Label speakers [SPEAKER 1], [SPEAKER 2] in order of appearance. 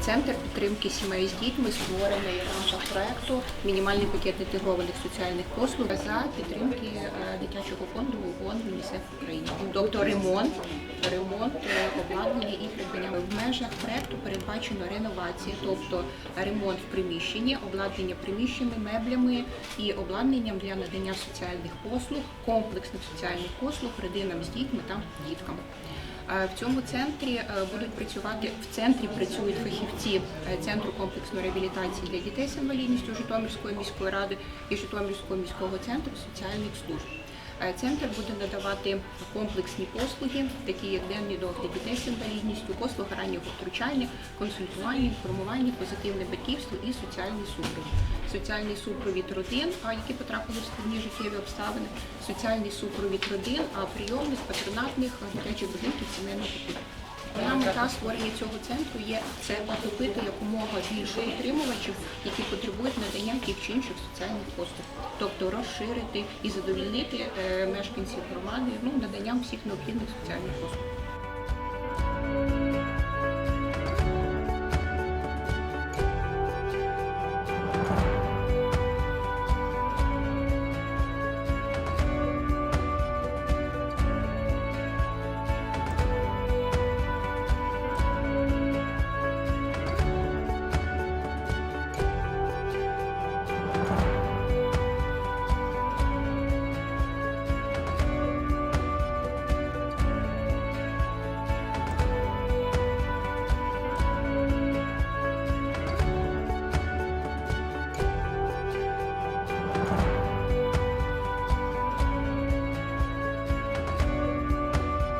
[SPEAKER 1] Центр підтримки сімей з дітьми створений в рамках проекту Мінімальний пакет інтегрованих соціальних послуг за підтримки е, дитячого фонду ООН ЮНІСЕФ України. Тобто ремонт, ремонт е, обладнання і придбання в межах проекту передбачено реновація, тобто ремонт в приміщенні, обладнання приміщеннями, меблями і обладнанням для надання соціальних послуг, комплексних соціальних послуг родинам з дітьми та дітками. В цьому центрі е, будуть працювати в центрі працюють фахівці е, центру комплексної реабілітації для дітей з інвалідністю Житомирської міської ради і Житомирського міського центру соціальних служб. Е, Центр буде надавати комплексні послуги, такі як денні догляд дітей з інвалідністю, послуги раннього втручання, консультування, інформування, позитивне батьківство і соціальний супровід. Соціальний супровід родин, які потрапили в складні життєві обставини, соціальний супровід родин, а прийомних патронатних дитячих будинків сімейного типу. Моя мета створення цього центру є це охопити якомога більше отримувачів, які потребують надання тих чи інших соціальних послуг, тобто розширити і задовільнити е, мешканців громади ну, наданням всіх необхідних соціальних послуг.